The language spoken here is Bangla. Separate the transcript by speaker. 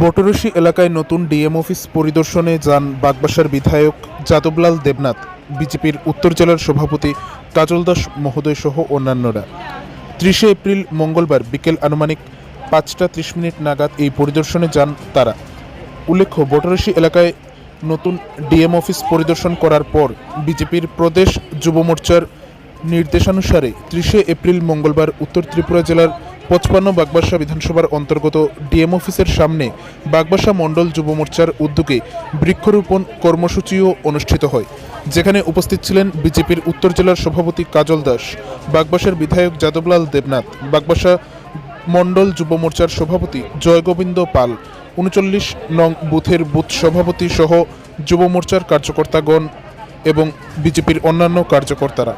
Speaker 1: বটরশি এলাকায় নতুন ডিএম অফিস পরিদর্শনে যান বাগবাসার বিধায়ক যাদবলাল দেবনাথ। বিজেপির উত্তর জেলার সভাপতি কাজল দাস মহোদয় সহ অন্যান্যরা। ত্রিশে এপ্রিল মঙ্গলবার বিকেল আনুমানিক পাঁচটা ত্রিশ মিনিট নাগাদ এই পরিদর্শনে যান তারা। উল্লেখ্য বটরশি এলাকায় নতুন ডিএম অফিস পরিদর্শন করার পর বিজেপির প্রদেশ যুব মোর্চার নির্দেশানুসারে ত্রিশে এপ্রিল মঙ্গলবার উত্তর ত্রিপুরা জেলার পঁচপান্ন বাগবাসা বিধানসভার অন্তর্গত ডিএম অফিসের সামনে বাগবাসা মণ্ডল যুব মোর্চার উদ্যোগে বৃক্ষরোপণ কর্মসূচিও অনুষ্ঠিত হয়। যেখানে উপস্থিত ছিলেন বিজেপির উত্তর জেলার সভাপতি কাজল দাস, বাগবাসার বিধায়ক যাদবলাল দেবনাথ, বাগবাসা মণ্ডল যুব মোর্চার সভাপতি জয়গোবিন্দ পাল, উনচল্লিশ নং বুথের বুথ সভাপতি সহ যুব মোর্চার কার্যকর্তাগণ এবং বিজেপির অন্যান্য কার্যকর্তারা।